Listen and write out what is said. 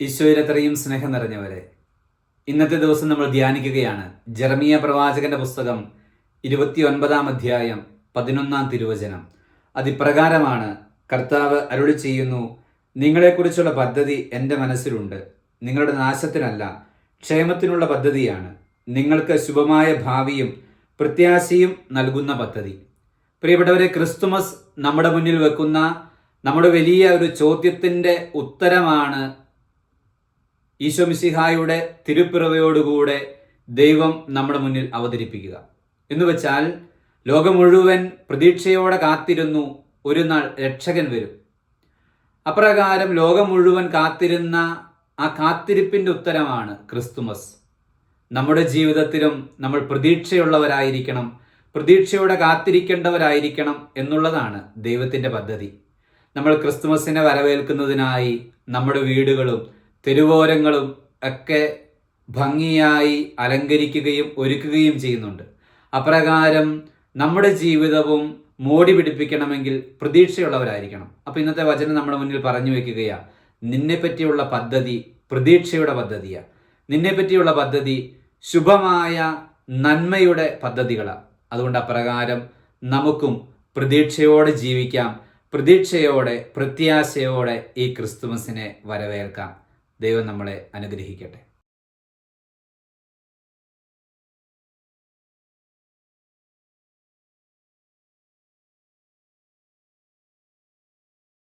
ഈശോയിലത്രയും സ്നേഹം നിറഞ്ഞവരെ ഇന്നത്തെ ദിവസം നമ്മൾ ധ്യാനിക്കുകയാണ് ജെറമിയ പ്രവാചകന്റെ പുസ്തകം ഇരുപത്തി ഒൻപതാം അധ്യായം പതിനൊന്നാം തിരുവചനം. അതിപ്രകാരമാണ് കർത്താവ് അരുളി ചെയ്യുന്നു നിങ്ങളെക്കുറിച്ചുള്ള പദ്ധതി എന്റെ മനസ്സിലുണ്ട്. നിങ്ങളുടെ നാശത്തിനല്ല ക്ഷേമത്തിനുള്ള പദ്ധതിയാണ്. നിങ്ങൾക്ക് ശുഭമായ ഭാവിയും പ്രത്യാശയും നൽകുന്ന പദ്ധതി. പ്രിയപ്പെട്ടവരെ ക്രിസ്തുമസ് നമ്മുടെ മുന്നിൽ വെക്കുന്ന നമ്മുടെ വലിയ ഒരു ചോദ്യത്തിന്റെ ഉത്തരമാണ് ഈശോ മിസിഹായുടെ തിരുപ്പിറവയോടുകൂടെ ദൈവം നമ്മുടെ മുന്നിൽ അവതരിപ്പിക്കുക. എന്ന് വെച്ചാൽ ലോകം മുഴുവൻ പ്രതീക്ഷയോടെ കാത്തിരുന്നു ഒരു നാൾ രക്ഷകൻ വരും. അപ്രകാരം ലോകം മുഴുവൻ കാത്തിരുന്ന ആ കാത്തിരിപ്പിന്റെ ഉത്തരമാണ് ക്രിസ്തുമസ്. നമ്മുടെ ജീവിതത്തിലും നമ്മൾ പ്രതീക്ഷയുള്ളവരായിരിക്കണം പ്രതീക്ഷയോടെ കാത്തിരിക്കേണ്ടവരായിരിക്കണം എന്നുള്ളതാണ് ദൈവത്തിന്റെ പദ്ധതി. നമ്മൾ ക്രിസ്തുമസിനെ വരവേൽക്കുന്നതിനായി നമ്മുടെ വീടുകളും തെരുവോരങ്ങളും ഒക്കെ ഭംഗിയായി അലങ്കരിക്കുകയും ഒരുക്കുകയും ചെയ്യുന്നുണ്ട്. അപ്രകാരം നമ്മുടെ ജീവിതവും മോടി പിടിപ്പിക്കണമെങ്കിൽ പ്രതീക്ഷയുള്ളവരായിരിക്കണം. അപ്പോൾ ഇന്നത്തെ വചനം നമ്മുടെ മുന്നിൽ പറഞ്ഞു വെക്കുകയാണ് നിന്നെ പറ്റിയുള്ള പദ്ധതി പ്രതീക്ഷയുടെ പദ്ധതിയാണ് നിന്നെ പറ്റിയുള്ള പദ്ധതി ശുഭമായ നന്മയുടെ പദ്ധതികളാണ് അതുകൊണ്ട് അപ്രകാരം നമുക്കും പ്രതീക്ഷയോടെ ജീവിക്കാം പ്രതീക്ഷയോടെ പ്രത്യാശയോടെ ഈ ക്രിസ്തുമസിനെ വരവേൽക്കാം. ദൈവം നമ്മളെ അനുഗ്രഹിക്കട്ടെ.